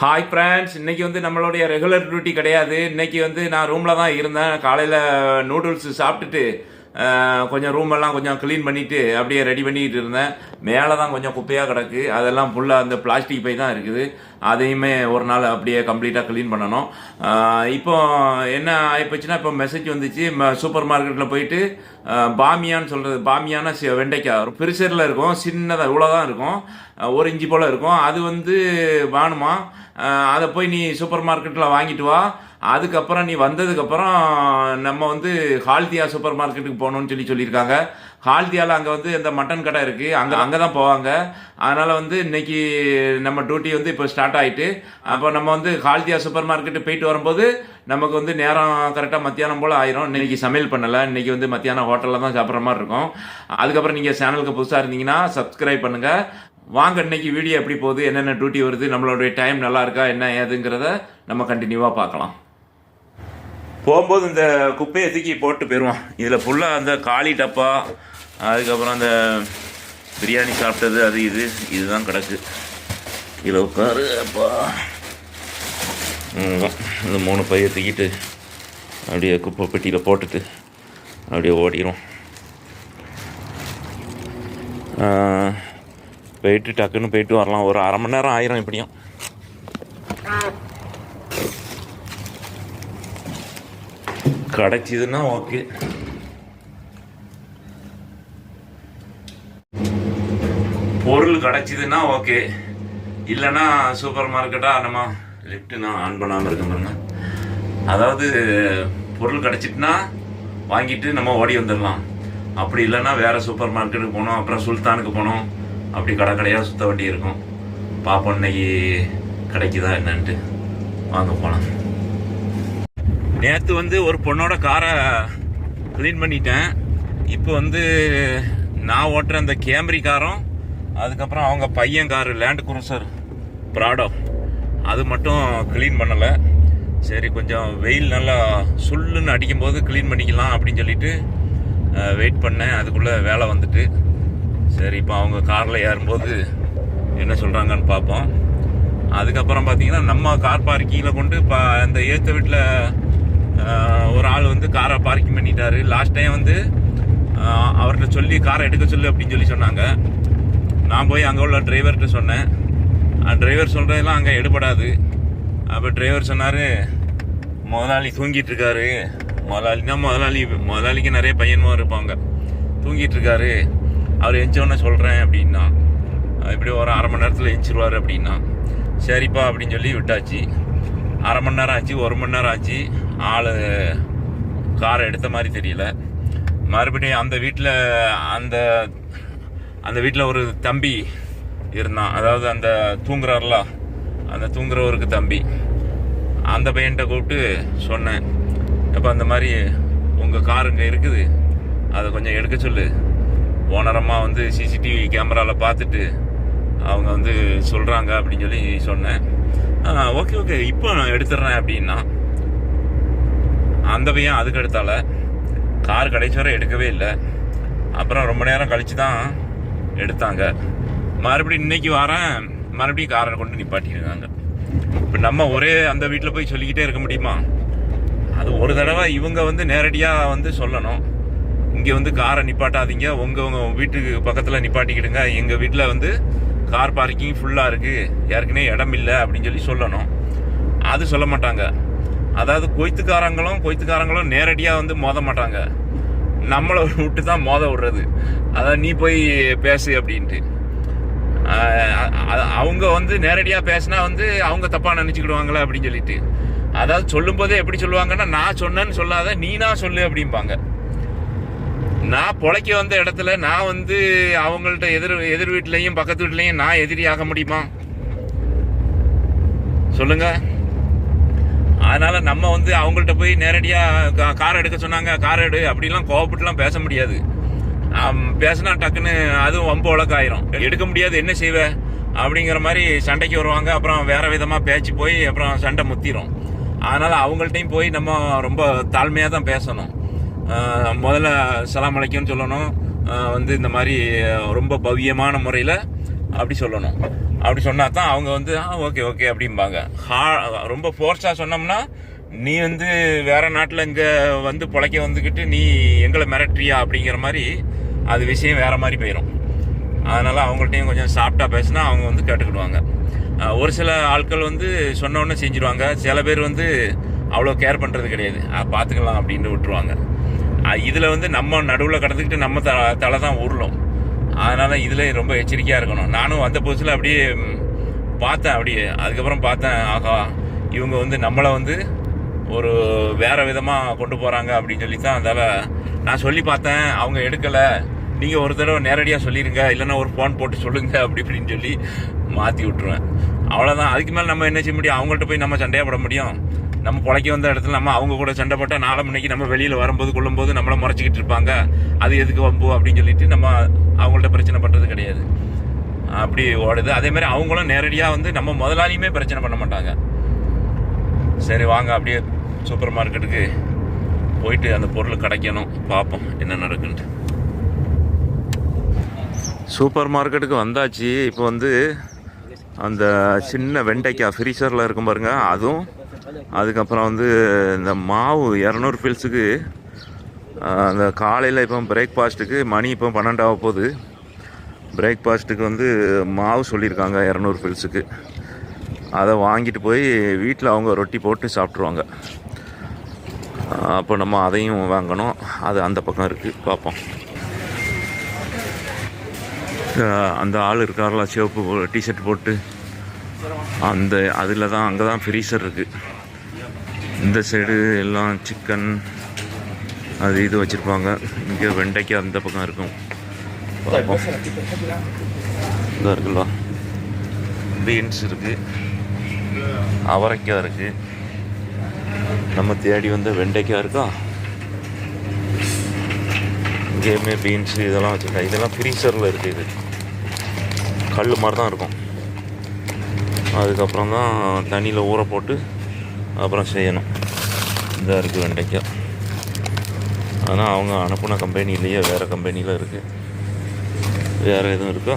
Hi friends இன்றைக்கி வந்து நம்மளுடைய ரெகுலர் டியூட்டி கிடையாது. இன்றைக்கி வந்து நான் ரூமில் தான் இருந்தேன். காலையில் நூடுல்ஸ் சாப்பிட்டுட்டு கொஞ்சம் ரூமெல்லாம் கொஞ்சம் க்ளீன் பண்ணிவிட்டு அப்படியே ரெடி பண்ணிக்கிட்டு இருந்தேன். மேலே தான் கொஞ்சம் குப்பையாக கிடக்கு. அதெல்லாம் ஃபுல்லாக அந்த பிளாஸ்டிக் பை தான் இருக்குது. அதையுமே ஒரு நாள் அப்படியே கம்ப்ளீட்டாக க்ளீன் பண்ணணும். இப்போ என்ன ஆகிப்போச்சுன்னா இப்போ மெசேஜ் வந்துச்சு. சூப்பர் மார்க்கெட்டில் போயிட்டு பாமியான்னு சொல்கிறது பாமியான சி- வெண்டைக்காய். பெருசரில் இருக்கும். சின்னதாக இவ்வளோ தான் இருக்கும் ஒரு இஞ்சி போல் இருக்கும். அது வந்து வாணுமா? அதை போய் நீ சூப்பர் மார்க்கெட்டில் வாங்கிட்டு வா. அதுக்கப்புறம் நீ வந்ததுக்கப்புறம் நம்ம வந்து ஹால்தியா சூப்பர் மார்க்கெட்டுக்கு போகணும்னு சொல்லி சொல்லியிருக்காங்க. ஹால்தியாவில் அங்கே வந்து இந்த மட்டன் கடை இருக்குது அங்கே அங்கே தான் போவாங்க. அதனால் வந்து இன்னைக்கு நம்ம டியூட்டி வந்து இப்போ ஸ்டார்ட் ஆயிட்டு அப்போ நம்ம வந்து ஹால்தியா சூப்பர் மார்க்கெட்டு போயிட்டு வரும்போது நமக்கு வந்து நேரம் கரெக்டாக மத்தியானம் போல் ஆயிரும். இன்னைக்கு சமையல் பண்ணலை. இன்னைக்கு வந்து மத்தியானம் ஹோட்டலில் தான் சாப்பிட்ற மாதிரி இருக்கும். அதுக்கப்புறம் நீங்கள் சேனலுக்கு புதுசாக இருந்தீங்கன்னா சப்ஸ்கிரைப் பண்ணுங்கள் வாங்க இன்னைக்கு வீடியோ எப்படி போகுது என்னென்ன டியூட்டி வருது நம்மளுடைய டைம் நல்லா இருக்கா என்ன ஏதுங்கிறத நம்ம கண்டினியூவாக பார்க்கலாம். போகும்போது இந்த குப்பையை தூக்கி போட்டு போயிடுவோம். இதில் ஃபுல்லாக அந்த காளி டப்பா அதுக்கப்புறம் அந்த பிரியாணி சாப்பிட்டது அது இது இதுதான் கிடக்கு. இதில் உட்காரு அப்பா. இந்த மூணு பையை தூக்கிட்டு அப்படியே குப்பை பெட்டியில் போட்டுட்டு அப்படியே ஓடிடும் போயிட்டு டக்குன்னு போயிட்டு வரலாம். ஒரு அரை மணி நேரம் ஆயிரும் எப்படியும் கிடைச்சிதுன்னா ஓகே. பொருள் கிடைச்சிதுன்னா ஓகே. இல்லைன்னா சூப்பர் மார்க்கெட்டாக நம்ம லிஃப்ட்டு நான் ஆன் பண்ணாமல் இருக்க பாருங்க. அதாவது பொருள் கிடச்சிட்டுனா வாங்கிட்டு நம்ம ஓடி வந்துடலாம். அப்படி இல்லைன்னா வேறு சூப்பர் மார்க்கெட்டுக்கு போகணும் அப்புறம் சுல்தானுக்கு போகணும் அப்படி கடை கடையாக சுத்த வேண்டி இருக்கும். பார்ப்போம் இன்னைக்கு கிடைக்குதா என்னன்ட்டு. வாங்க போகலாம் நேற்று வந்து ஒரு பொண்ணோட காரை க்ளீன் பண்ணிட்டேன். இப்போ வந்து நான் ஓட்டுற அந்த கேமரி காரும் அதுக்கப்புறம் அவங்க பையன் காரு லேண்ட் குரூசர் ப்ராடோ அது மட்டும் க்ளீன் பண்ணலை. சரி கொஞ்சம் வெயில் நல்லா சுல்லுன்னு அடிக்கும்போது க்ளீன் பண்ணிக்கலாம் அப்படின்னு சொல்லிட்டு வெயிட் பண்ணேன். அதுக்குள்ளே வேலை வந்துட்டு. சரி இப்போ அவங்க காரில் ஏறும்போது என்ன சொல்கிறாங்கன்னு பார்ப்போம். அதுக்கப்புறம் பார்த்தீங்கன்னா நம்ம கார் பார்க்கிங்கில் கொண்டு இப்போ அந்த ஏற்ற வீட்டில் ஒரு ஆள் வந்து காரை பார்க்கிங் பண்ணிட்டாரு. லாஸ்ட் டைம் வந்து அவர்கிட்ட சொல்லி காரை எடுக்க சொல்லு அப்படின்னு சொல்லி சொன்னாங்க. நான் போய் அங்கே உள்ள டிரைவர்கிட்ட சொன்னேன். டிரைவர் சொல்கிறதெல்லாம் அங்கே எடுபடாது. அப்போ டிரைவர் சொன்னார் முதலாளி தூங்கிட்டு இருக்காரு. முதலாளினா முதலாளி? முதலாளிக்கு நிறைய பையனும் இருப்பாங்க. தூங்கிட்டு இருக்காரு. அவர் எஞ்சோன்னு சொல்கிறேன் அப்படின்னா. இப்படி ஒரு அரை மணி நேரத்தில் எஞ்சிருவார் அப்படின்னா. சரிப்பா அப்படின்னு சொல்லி விட்டாச்சு. அரை மணி நேரம் ஆச்சு ஒரு மணி நேரம் ஆச்சு. ஆள் காரை எடுத்த மாதிரி தெரியல. மறுபடியும் அந்த வீட்டில் அந்த அந்த வீட்டில் ஒரு தம்பி இருந்தான். அதாவது அந்த தூங்குறாருல அந்த தூங்குறவருக்கு தம்பி. அந்த பையன்கிட்ட கூப்பிட்டு சொன்னேன். அப்போ அந்த மாதிரி உங்கள் கார் இங்கே இருக்குது. அதை கொஞ்சம் எடுக்க சொல்லு. ஓனரமாக வந்து சிசிடிவி கேமராவில் பார்த்துட்டு அவங்க வந்து சொல்கிறாங்க அப்படின்னு சொல்லி சொன்னேன். Okay okay. இப்போ நான் எடுத்துடுறேன் அப்படின்னா அந்த பையன் அதுக்கு எடுத்தால கார் கடைசி வரை எடுக்கவே இல்லை. அப்புறம் ரொம்ப நேரம் கழித்து தான் எடுத்தாங்க. மறுபடியும் இன்னைக்கு வரேன். மறுபடியும் காரை கொண்டு நிப்பாட்டியிருக்காங்க. இப்போ நம்ம ஒரே அந்த வீட்டில் போய் சொல்லிக்கிட்டே இருக்க முடியுமா? அது ஒரு தடவை இவங்க வந்து நேரடியாக வந்து சொல்லணும். இங்கே வந்து காரை நிப்பாட்டாதீங்க. உங்கள் உங்கள் வீட்டுக்கு பக்கத்தில் நிப்பாட்டிக்கிடுங்க. எங்கள் வீட்டில் வந்து கார் பார்க்கிங் ஃபுல்லாக இருக்குது ஏற்கனவே இடம் இல்லை அப்படின்னு சொல்லி சொல்லணும். அது சொல்ல மாட்டாங்க. அதாவது கொய்த்துக்காரங்களும் கொய்த்துக்காரங்களும் நேரடியாக வந்து மோத மாட்டாங்க. நம்மளை விட்டு தான் மோத விடுறது. அதான் நீ போய் பேசு அப்படின்ட்டு. அவங்க வந்து நேரடியாக பேசினா வந்து அவங்க தப்பாக நினச்சிக்கிடுவாங்களே அப்படின்னு சொல்லிட்டு. அதாவது சொல்லும்போதே எப்படி சொல்லுவாங்கன்னா நான் சொன்னேன்னு சொல்லாத நீனா சொல்லு அப்படிம்பாங்க. நான் பொழைக்க வந்த இடத்துல நான் வந்து அவங்கள்ட்ட எதிர் எதிர் வீட்லேயும் பக்கத்து வீட்லேயும் நான் எதிரி ஆக முடியுமா? சொல்லுங்க. அதனால நம்ம வந்து அவங்கள்ட்ட போய் நேரடியாக கார் எடுக்க சொன்னாங்க கார் எடு அப்படிலாம் கோவப்பட்டுலாம் பேச முடியாது. பேசினா டக்குன்னு அதுவும் வம்பு வழக்காயிரும். எடுக்க முடியாது என்ன செய்வ? அப்படிங்கிற மாதிரி சண்டைக்கு வருவாங்க அப்புறம் வேற விதமாக பேச்சு போய் அப்புறம் சண்டை முத்திரும். அதனால அவங்கள்ட்டையும் போய் நம்ம ரொம்ப தாழ்மையாக தான் பேசணும். முதல்ல சலாம் அலைக்கும்னு சொல்லணும். வந்து இந்த மாதிரி ரொம்ப பவ்யமான முறையில் அப்படி சொல்லணும். அப்படி சொன்னா தான் அவங்க வந்து ஆ ஓகே ஓகே அப்படிம்பாங்க. ஹா ரொம்ப ஃபோர்ஸாக சொன்னோம்னா நீ வந்து வேற நாட்டில் இங்கே வந்து பிழைக்க வந்துக்கிட்டு நீ எங்களை மிரட்டுறியா? அப்படிங்கிற மாதிரி அது விஷயம் வேற மாதிரி போயிடும் அதனால் அவங்கள்ட்டையும் கொஞ்சம் சாஃப்டாக பேசினா அவங்க வந்து கேட்டுக்கிடுவாங்க. ஒரு சில ஆட்கள் வந்து சொன்ன செஞ்சுருவாங்க. சில பேர் வந்து அவ்வளோ கேர் பண்ணுறது கிடையாது. பார்த்துக்கலாம் அப்படின்னு விட்டுருவாங்க. இதில் வந்து நம்ம நடுவில் கடந்துக்கிட்டு நம்ம த தலை தான் உருளும். அதனால் இதில் ரொம்ப எச்சரிக்கையாக இருக்கணும். நானும் வந்த புதுசில் அப்படியே பார்த்தேன் அப்படியே. அதுக்கப்புறம் பார்த்தேன் ஆகா இவங்க வந்து நம்மளை வந்து ஒரு வேறு விதமாக கொண்டு போகிறாங்க அப்படின்னு சொல்லி தான் அதால் நான் சொல்லி பார்த்தேன். அவங்க எடுக்கலை. நீங்கள் ஒரு தடவை நேரடியாக சொல்லிடுங்க இல்லைன்னா ஒரு ஃபோன் போட்டு சொல்லுங்கள் அப்படி இப்படின்னு சொல்லி மாற்றி விட்ருவேன் அவ்வளோதான் அதுக்கு மேலே நம்ம என்ன செய்ய முடியும்? அவங்கள்ட்ட போய் நம்ம சண்டையாக போட முடியும். நம்ம பிழைக்க வந்த இடத்துல நம்ம அவங்க கூட சண்டை போட்டால் நாளை மணிக்கு நம்ம வெளியில் வரும்போது கொள்ளும்போது நம்மளை முறைச்சிக்கிட்டு இருப்பாங்க. அது எதுக்கு வம்பு அப்படின்னு சொல்லிட்டு நம்ம அவங்கள்ட்ட பிரச்சனை பண்ணுறது கிடையாது. அப்படி ஓடுது. அதேமாதிரி அவங்களும் நேரடியாக வந்து நம்ம முதலாளியுமே பிரச்சனை பண்ண மாட்டாங்க. சரி வாங்க. அப்படியே சூப்பர் மார்க்கெட்டுக்கு போயிட்டு அந்த பொருள் கிடைக்கணும். பார்ப்போம் என்ன நடக்குன்ட்டு. சூப்பர் மார்க்கெட்டுக்கு வந்தாச்சு. இப்போ வந்து அந்த சின்ன வெண்டைக்காய் ஃப்ரீசரில் இருக்கும் பாருங்க. அதுவும் அதுக்கப்புறம் வந்து இந்த மாவு இரநூறு ஃபில்ஸுக்கு அந்த காலையில் இப்போ பிரேக்ஃபாஸ்ட்டுக்கு மணி இப்போ பன்னெண்டாக போகுது. பிரேக்ஃபாஸ்ட்டுக்கு வந்து மாவு சொல்லியிருக்காங்க இரநூறு ஃபில்ஸுக்கு அதை வாங்கிட்டு போய் வீட்டில் அவங்க ரொட்டி போட்டு சாப்பிட்ருவாங்க அப்போ நம்ம அதையும் வாங்கணும். அது அந்த பக்கம் இருக்குது பார்ப்போம். அந்த ஆள் இருக்கார்ல சிவப்பு டிஷர்ட் போட்டு. அந்த அதில் தான் அங்கே தான் ஃப்ரீசர் இருக்குது இந்த சைடு எல்லாம் சிக்கன் அது இது வச்சுருப்பாங்க. இங்கே வெண்டைக்காய் அந்த பக்கம் இருக்கும். பார்ப்போம் இதாக இருக்குல்ல. பீன்ஸ் இருக்குது அவரைக்காய் இருக்குது நம்ம தேடி வந்த வெண்டைக்காய் இருக்கா? இங்கேயுமே பீன்ஸு இதெல்லாம் வச்சுருக்கேன் இதெல்லாம் ஃப்ரீசரில் இருக்குது இது. கல் மாதிரி தான் இருக்கும். அதுக்கப்புறம் தான் தண்ணியில் ஊற போட்டு அப்புறம் செய்யணும். இதாக இருக்குது வெண்டைக்காய். ஆனால் அவங்க அனுப்புன கம்பெனிலேயே வேறு கம்பெனியில் இருக்குது வேறு எதுவும் இருக்கா?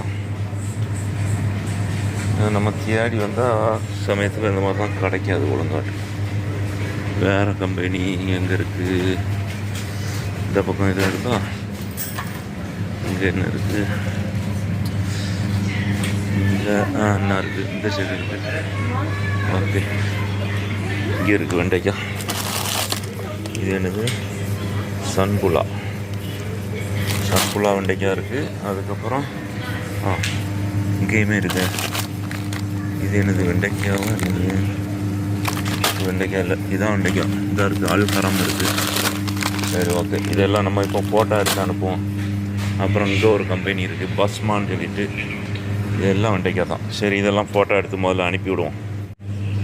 நம்ம தேடி வந்தால் சமயத்தில் இந்த மாதிரி தான் கிடைக்காது ஒழுங்காட்டு. வேறு கம்பெனி எங்கே இருக்குது இந்த பக்கம் எதுவும் இருக்கா? இங்கே என்ன இருக்குது இங்கே என்ன இருக்குது இந்த சைடு இருக்குது ஓகே. இங்கே இருக்குது வெண்டைக்காய் இது என்னது? சன்புலா சன்புலா வெண்டைக்காய் இருக்குது அதுக்கப்புறம் ஆ இங்கேயுமே இருக்கு. இது என்னது வெண்டைக்காவும் என்னது வெண்டைக்காய் இல்லை இதான் வெண்டைக்காய் இதாக இருக்குது அல்கரம் இருக்குது சரி ஓகே. இதெல்லாம் நம்ம இப்போ ஃபோட்டோ எடுத்து அனுப்புவோம். அப்புறம் இங்கே ஒரு கம்பெனி இருக்குது பஸ்மான்னு சொல்லிட்டு இதெல்லாம் வெண்டைக்காய் தான். சரி இதெல்லாம் ஃபோட்டோ எடுத்து முதல்ல அனுப்பி விடுவோம்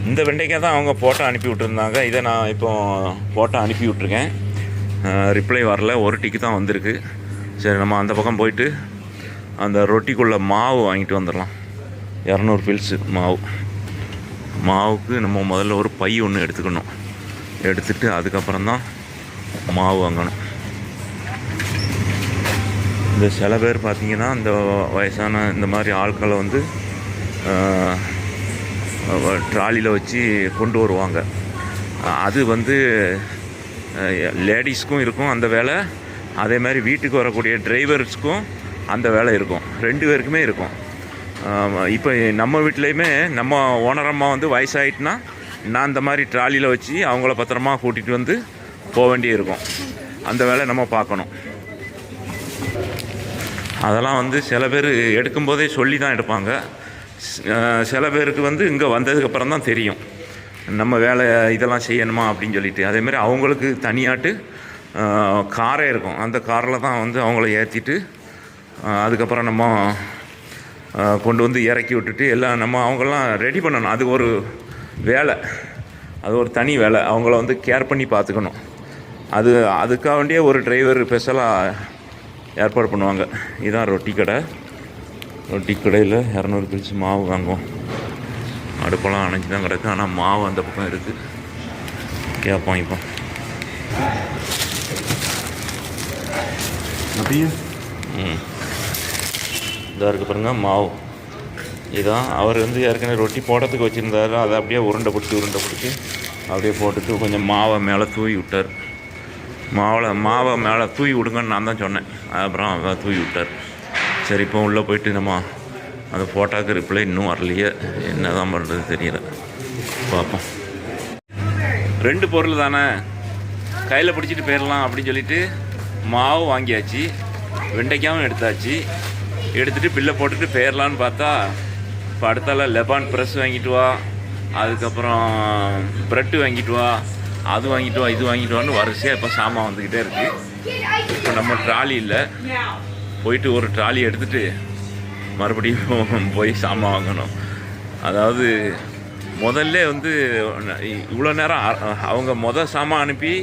இந்த வெண்டைக்காய் தான் அவங்க ஃபோட்டோ அனுப்பி விட்டுருந்தாங்க. இதை நான் இப்போ ஃபோட்டோ அனுப்பி விட்ருக்கேன் ரிப்ளை வரல. ஒரு டிக்கு தான் வந்திருக்கு. சரி நம்ம அந்த பக்கம் போயிட்டு அந்த ரொட்டிக்குள்ளே மாவு வாங்கிட்டு வந்துடலாம். இரநூறு பில்ஸு மாவு. மாவுக்கு நம்ம முதல்ல ஒரு பை ஒன்று எடுத்துக்கணும். எடுத்துட்டு அதுக்கப்புறம் தான் மாவு வாங்கணும். இந்த சில பேர் பார்த்தீங்கன்னா இந்த வயசான இந்த மாதிரி ஆட்களை வந்து ட்ராலியில் வச்சு கொண்டு வருவாங்க. அது வந்து லேடிஸ்க்கும் இருக்கும் அந்த வேலை. அதே மாதிரி வீட்டுக்கு வரக்கூடிய டிரைவர்ஸ்க்கும் அந்த வேலை இருக்கும். ரெண்டு பேருக்குமே இருக்கும். இப்போ நம்ம வீட்லேயுமே நம்ம ஓனரம்மா வந்து வயசாகிட்டுனா நான் இந்த மாதிரி ட்ராலியில் வச்சு அவங்கள பத்திரமா கூட்டிகிட்டு வந்து போக வேண்டியது இருக்கும். அந்த வேலை நம்ம பார்க்கணும். அதெல்லாம் வந்து சில பேர் எடுக்கும்போதே சொல்லி தான் எடுப்பாங்க. சில பேருக்கு வந்து இங்கே வந்ததுக்கப்புறம் தான் தெரியும். நம்ம வேலை இதெல்லாம் செய்யணுமா அப்படின்னு சொல்லிட்டு. அதேமாதிரி அவங்களுக்கு தனியாட்டு காரே இருக்கும். அந்த காரில் தான் வந்து அவங்கள ஏற்றிட்டு அதுக்கப்புறம் நம்ம கொண்டு வந்து இறக்கி விட்டுட்டு எல்லாம் நம்ம அவங்களாம் ரெடி பண்ணணும். அது ஒரு வேலை. அது ஒரு தனி வேலை. அவங்கள வந்து கேர் பண்ணி பார்த்துக்கணும். அது அதுக்காக வேண்டிய ஒரு டிரைவர் ஸ்பெஷலாக ஏற்பாடு பண்ணுவாங்க. இதுதான் ரொட்டி கடை. ரொட்டி கடையில் இரநூறு பிரிச்சு மாவு வாங்குவோம். அடுப்பெல்லாம் அணைஞ்சு தான் கிடக்கு. ஆனால் மாவு அந்த பக்கம் இருக்குது கேட்போம் இப்போ ம். இதாக இருக்குது பாருங்க மாவு. இதான் அவர் வந்து ஏற்கனவே ரொட்டி போடுறதுக்கு வச்சுருந்தாரு. அதை அப்படியே உருண்டை பிடிச்சி உருண்டை பிடிச்சி அப்படியே போட்டுட்டு கொஞ்சம் மாவை மேலே தூவி விட்டார். மாவில் மாவை மேலே தூவி விடுங்கன்னு நான் தான் சொன்னேன். அப்புறம் அதான் தூவி விட்டார். சரி இப்போ உள்ளே போயிட்டு நம்ம அந்த ஃபோட்டோக்கு ரிப்ளை இன்னும் வரலையே. என்ன தான் பண்ணுறது தெரியல. பார்ப்போம் ரெண்டு பொருள் தானே? கையில் பிடிச்சிட்டு போயிடலாம் அப்படின்னு சொல்லிட்டு மாவு வாங்கியாச்சு. வெண்டைக்காவும் எடுத்தாச்சு. எடுத்துகிட்டு பில்லை போட்டுட்டு போயிடலான்னு பார்த்தா இப்போ அடுத்தால லெபான் ப்ரெஸ் வாங்கிட்டு வா. அதுக்கப்புறம் ப்ரெட்டு வாங்கிட்டு வா. அது வாங்கிட்டு வா இது வாங்கிட்டு வான்னு வரிசையாக இப்போ சாமான் வந்துக்கிட்டே இருக்குது இப்போ நம்ம ட்ராலி இல்லை போயிட்டு ஒரு ட்ராலி எடுத்துகிட்டு மறுபடியும் போய் சாமான் வாங்கணும். அதாவது முதல்ல வந்து இவ்வளோ நேரம் அ- அவங்க மொதல் சாமான் அனுப்பி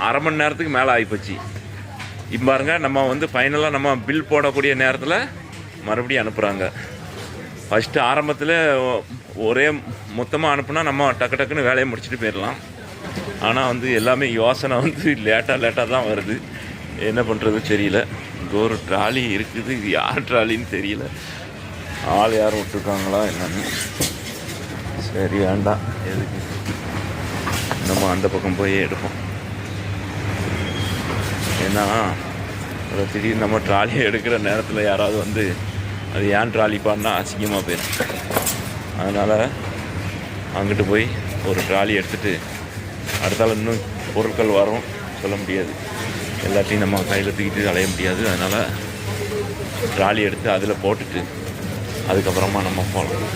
அரை மணி நேரத்துக்கு மேலே ஆகிப்போச்சு இப்போ பாருங்க நம்ம வந்து ஃபைனலாக நம்ம பில் போடக்கூடிய நேரத்தில் மறுபடியும் அனுப்புகிறாங்க ஃபஸ்ட்டு ஆரம்பத்தில் ஒரே மொத்தமாக அனுப்புனா நம்ம டக்கு டக்குன்னு வேலையை முடிச்சுட்டு போயிடலாம். ஆனால் வந்து எல்லாமே யோசனை வந்து லேட்டாக லேட்டாக தான் வருது. என்ன பண்ணுறது தெரியல. இங்கே ஒரு ட்ராலி இருக்குது. இது யார் ட்ராலின்னு தெரியல. ஆள் யாரும் விட்டுருக்காங்களா என்னன்னு. சரி வேண்டாம். எதுக்கு? நம்ம அந்த பக்கம் போய் எடுப்போம். ஏன்னா ஒரு திடீர்னு நம்ம ட்ராலியை எடுக்கிற நேரத்தில் யாராவது வந்து அது ஏன் ட்ராலி அசிங்கமாக போயிடும் அதனால் அங்கிட்டு போய் ஒரு ட்ராலி எடுத்துகிட்டு அடுத்தால இன்னும் பொருட்கள் வரும். சொல்ல முடியாது. எல்லாத்தையும் நம்ம கையில் தூக்கிட்டு அலைய முடியாது. அதனால் ட்ராலி எடுத்து அதில் போட்டுட்டு அதுக்கப்புறமா நம்ம போகலாம்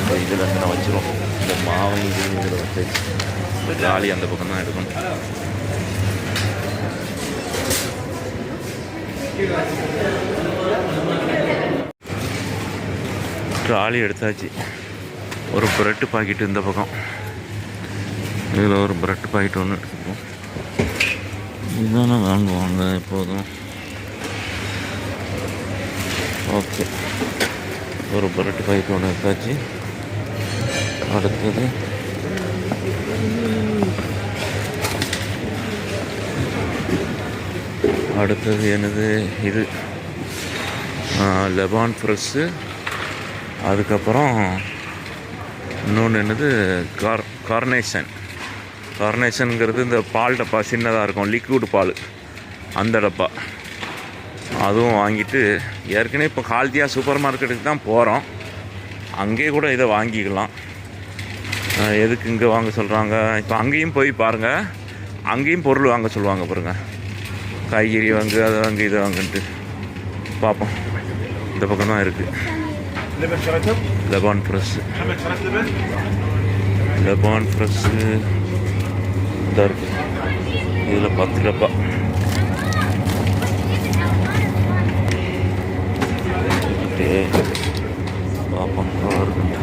இந்த இதில் இருந்து நான் வச்சிரும் இந்த மாவை இது இதில் வச்சு இந்த ட்ராலி அந்த பக்கம் தான் எடுக்கணும். ட்ராலி எடுத்தாச்சு. ஒரு ப்ரெட்டு பாக்கெட்டு இந்த பக்கம். இதில் ஒரு ப்ரெட் பாக்கெட் ஒன்று எடுத்துப்போம் இதுதானே வாங்குவாங்க எப்போதும் ஓகே. ஒரு ப்ரெட் பாக்கெட் ஒன்று எடுத்தாச்சு அடுத்தது. அடுத்தது என்னது இது. லெபான் ஃப்ரெஷ்ஷு. அதுக்கப்புறம் இன்னொன்று என்னது? Car carnation. கர்னேஷனுங்கிறது இந்த பால் டப்பா சின்னதாக இருக்கும் லிக்விட் பால். அந்த டப்பா. அதுவும் வாங்கிட்டு ஏற்கனவே இப்போ கால்தியாக சூப்பர் மார்க்கெட்டுக்கு தான் போகிறோம் அங்கேயே கூட இதை வாங்கிக்கலாம். எதுக்கு இங்கே வாங்க சொல்கிறாங்க இப்போ அங்கேயும் போய் பாருங்கள் அங்கேயும் பொருள் வாங்க சொல்லுவாங்க பாருங்கள் காய்கறி வாங்கு அதை வாங்கு இதை வாங்குன்ட்டு. பார்ப்போம் இந்த பக்கம் தான் இருக்குது லெபான் ஃப்ரெஷ்ஷு லெபான் ஃப்ரெஷ்ஷு பத்து பார்ப்போம் இருக்குன்ட்டு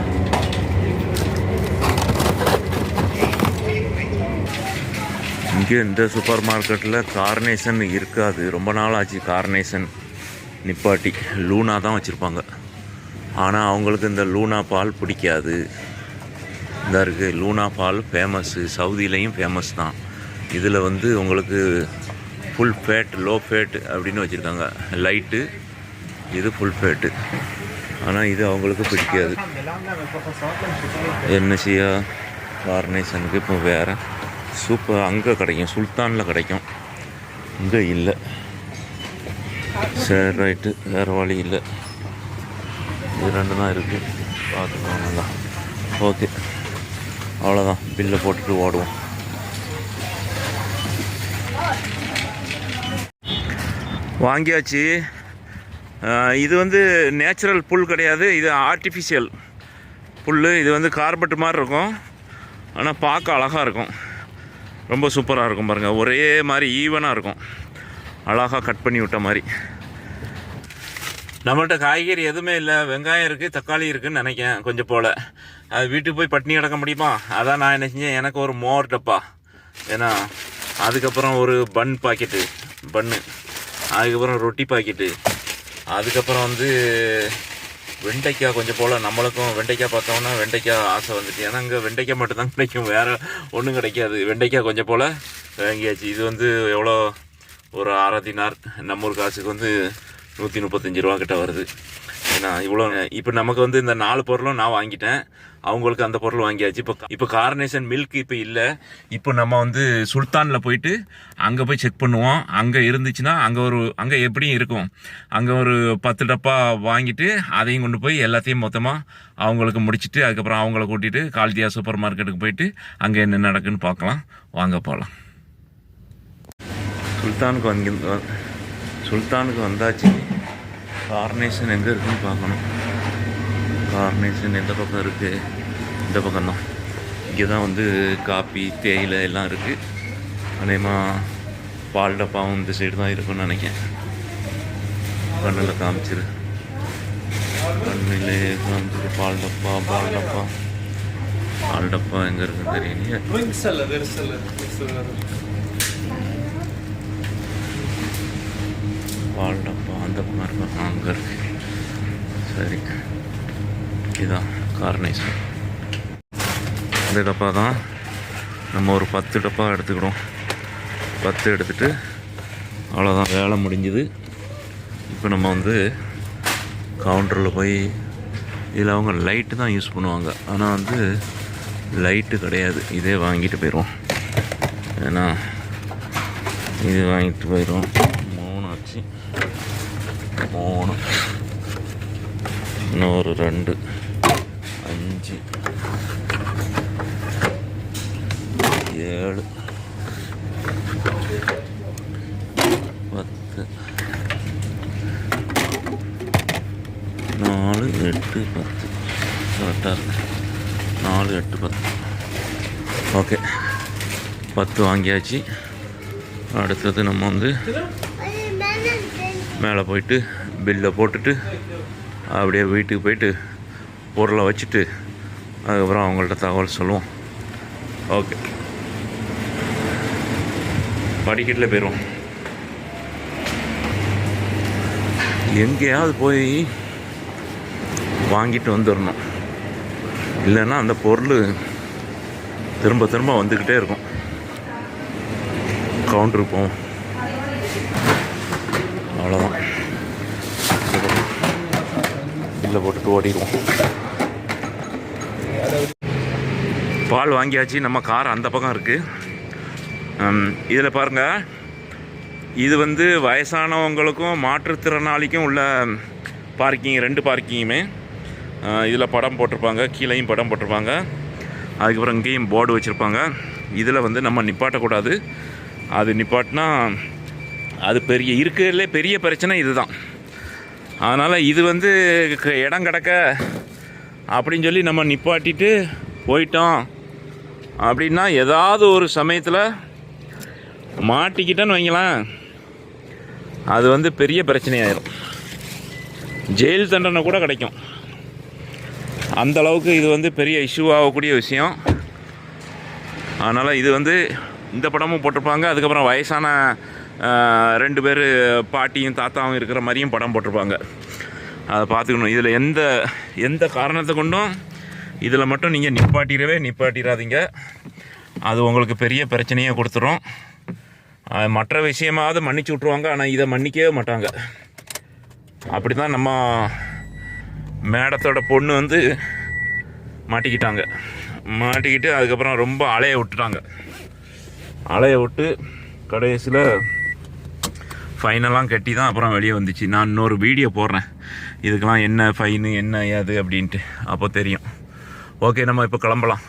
இங்கே இந்த சூப்பர் மார்க்கெட்டில் கார்னேஷன் இருக்காது. ரொம்ப நாள் ஆச்சு கார்னேஷன் நிப்பாட்டி. லூனா தான் வச்சுருப்பாங்க. ஆனால் அவங்களுக்கு இந்த லூனா பால் பிடிக்காது. இந்த இருக்குது லூனா பால் ஃபேமஸ்ஸு சவுதியிலையும் ஃபேமஸ் தான். இதில் வந்து உங்களுக்கு ஃபுல் ஃபேட் லோ ஃபேட்டு அப்படின்னு வச்சுருக்காங்க. லைட்டு இது ஃபுல் ஃபேட்டு ஆனால் இது அவங்களுக்கு பிடிக்காது. என்எஸ்சியா கார்னேஷனுக்கு இப்போ வேறு சூப்பர் அங்கே கிடைக்கும். சுல்தானில் கிடைக்கும். இங்கே இல்லை. சரி ரைட்டு வேறு வழி இல்லை. இது ரெண்டு தான் இருக்குது பார்த்துக்கோங்க ஓகே அவ்வளோதான் பில்லை போட்டுட்டு ஓடுவோம். வாங்கியாச்சு. இது வந்து நேச்சுரல் புல் கிடையாது இது ஆர்டிஃபிஷியல் புல் இது வந்து கார்பெட் மாதிரி இருக்கும். ஆனால் பார்க்க அழகாக இருக்கும். ரொம்ப சூப்பராக இருக்கும் பாருங்கள் ஒரே மாதிரி ஈவனாக இருக்கும். அழகாக கட் பண்ணி விட்ட மாதிரி. நம்மள்கிட்ட காய்கறி எதுவுமே இல்லை. வெங்காயம் இருக்குது தக்காளி இருக்குதுன்னு நினைக்கேன் கொஞ்சம் போல். அது வீட்டுக்கு போய் பட்டினி கிடக்க முடியுமா? அதான் நான் என்ன செஞ்சேன் எனக்கு ஒரு மோர் டப்பா. ஏன்னா அதுக்கப்புறம் ஒரு பன் பாக்கெட்டு பன்னு அதுக்கப்புறம் ரொட்டி பாக்கெட்டு. அதுக்கப்புறம் வந்து வெண்டைக்காய் கொஞ்சம் போல். நம்மளுக்கும் வெண்டைக்காய் பார்த்தோம்னா வெண்டைக்காய் ஆசை வந்துட்டு. ஏன்னா இங்கே வெண்டைக்காய் மட்டும்தான் கிடைக்கும். வேறு ஒன்றும் கிடைக்காது. வெண்டைக்காய் கொஞ்சம் போல் வாங்கியாச்சு. இது வந்து எவ்வளோ? ஒரு ஆறாத்தினார் நம்ம ஊர் காசுக்கு வந்து நூற்றி முப்பத்தஞ்சு ரூபா கிட்ட வருது. ஏன்னா இவ்வளோ இப்போ நமக்கு வந்து இந்த நாலு பொருளும் நான் வாங்கிட்டேன். அவங்களுக்கு அந்த பொருள் வாங்கியாச்சு. இப்போ இப்போ கார்னேஷன் மில்க் இப்போ இல்லை. இப்போ நம்ம வந்து சுல்தானில் போயிட்டு அங்கே போய் செக் பண்ணுவோம். அங்கே இருந்துச்சுன்னா அங்கே ஒரு அங்கே எப்படியும் இருக்கும். அங்கே ஒரு பத்து டப்பா வாங்கிட்டு அதையும் கொண்டு போய் எல்லாத்தையும் மொத்தமாக அவங்களுக்கு முடிச்சிட்டு அதுக்கப்புறம் அவங்கள கூட்டிகிட்டு கால்தியா சூப்பர் மார்க்கெட்டுக்கு போயிட்டு அங்கே என்ன நடக்குன்னு பார்க்கலாம். வாங்க போகலாம் சுல்தானுக்கு வந்து சுல்தானுக்கு வந்தாச்சு. கார்னேஷன் எங்கே இருக்குன்னு பார்க்கணும். கார்னேஷன் எந்த பக்கம் இருக்குது இந்த பக்கம் தான். இங்கே தான் வந்து காப்பி தேயிலை எல்லாம் இருக்குது அதேமாக பால் டப்பாவும் இந்த சைடு தான் இருக்குன்னு நினைக்கிறேன். கண்ணில் காமிச்சிரு. கண்ணிலே காமிச்சிரு. பால் டப்பா பால் டப்பா. பால் டப்பா எங்கே இருக்குன்னு தெரியலையே. பால் டப்பா. இந்த பக்கம் அங்கே இருக்கு சரி இதுதான் கார்னேஷன் இந்த டப்பா தான் நம்ம ஒரு பத்து டப்பா எடுத்துக்கிடும் பத்து எடுத்துட்டு அவ்வளோதான் வேலை முடிஞ்சுது. இப்போ நம்ம வந்து கவுண்டரில் போய் இதில் அவங்க லைட்டு தான் யூஸ் பண்ணுவாங்க. ஆனால் வந்து லைட்டு கிடையாது. இதே வாங்கிட்டு போயிடுவோம். ஏன்னா இது வாங்கிட்டு போயிடும் மூணு. இன்னொரு ரெண்டு. அஞ்சு. ஏழு. பத்து. நாலு எட்டு பத்து. கரெக்டாக இருக்கு. நாலு எட்டு பத்து. ஓகே. பத்து வாங்கியாச்சு. அடுத்தது நம்ம வந்து மேலே போயிட்டு பில்லை போட்டுட்டு அப்படியே வீட்டுக்கு போயிட்டு பொருளை வச்சுட்டு அதுக்கப்புறம் அவங்கள்ட்ட தகவல் சொல்லுவோம். ஓகே படிக்கட்டில் போயிடுவோம். எங்கேயாவது போய் வாங்கிட்டு வந்துடணும். இல்லைன்னா அந்த பொருள் திரும்ப திரும்ப வந்துக்கிட்டே இருக்கும். கவுண்டருக்கு போவோம். அவ்வளோதான் பில்லை போட்டுட்டு ஓடிடுவோம். பால் வாங்கியாச்சு. நம்ம கார் அந்த பக்கம் இருக்குது இதில் பாருங்கள் இது வந்து வயசானவங்களுக்கும் மாற்றுத்திறனாளிக்கும் உள்ள பார்க்கிங் ரெண்டு பார்க்கிங்குமே இதில் படம் போட்டிருப்பாங்க. கீழேயும் படம் போட்டிருப்பாங்க. அதுக்கப்புறம் இங்கேயும் போர்டு வச்சுருப்பாங்க. இதில் வந்து நம்ம நிப்பாட்டக்கூடாது. அது நிப்பாட்டினா அது பெரிய இருக்கிறதுலே பெரிய பிரச்சனை இதுதான். அதனால் இது வந்து க- இடம் கிடக்க அப்படின்னு சொல்லி நம்ம நிப்பாட்டிட்டு போயிட்டோம். அப்படின்னா ஏதாவது ஒரு சமயத்தில் மாட்டிக்கிட்டேன்னு வைங்களேன் அது வந்து பெரிய பிரச்சனையாயிரும். ஜெயில் தண்டனை கூட கிடைக்கும். அந்த அளவுக்கு இது வந்து பெரிய இஷ்யூ ஆகக்கூடிய விஷயம். அதனால் இது வந்து இந்த படமும் போட்டிருப்பாங்க. அதுக்கப்புறம் வயசான ரெண்டு பேர் பாட்டியும் தாத்தாவும் இருக்கிற மாதிரியும் படம் போட்டிருப்பாங்க. அதை பார்த்துக்கணும். இதில் எந்த எந்த காரணத்தை கொண்டும் இதில் மட்டும் நீங்கள் நிப்பாட்டிடவே நிப்பாட்டிடாதீங்க. அது உங்களுக்கு பெரிய பிரச்சனையை கொடுத்துரும். மற்ற விஷயமாவது மன்னிச்சு விட்ருவாங்க ஆனால் இதை மன்னிக்கவே மாட்டாங்க. அப்படி தான் நம்ம மேடத்தோட பொண்ணு வந்து மாட்டிக்கிட்டாங்க. மாட்டிக்கிட்டு அதுக்கப்புறம் ரொம்ப அலைய விட்டுட்டாங்க. அலைய விட்டு கடைசியில் ஃபைனெல்லாம் கட்டி தான் அப்புறம் வெளியே வந்துச்சு. நான் இன்னொரு வீடியோ போடுறேன். இதுக்கெல்லாம் என்ன ஃபைனு என்ன ஏது அப்படின்ட்டு. அப்போ தெரியும். ஓகே நம்ம இப்போ கிளம்பலாம்.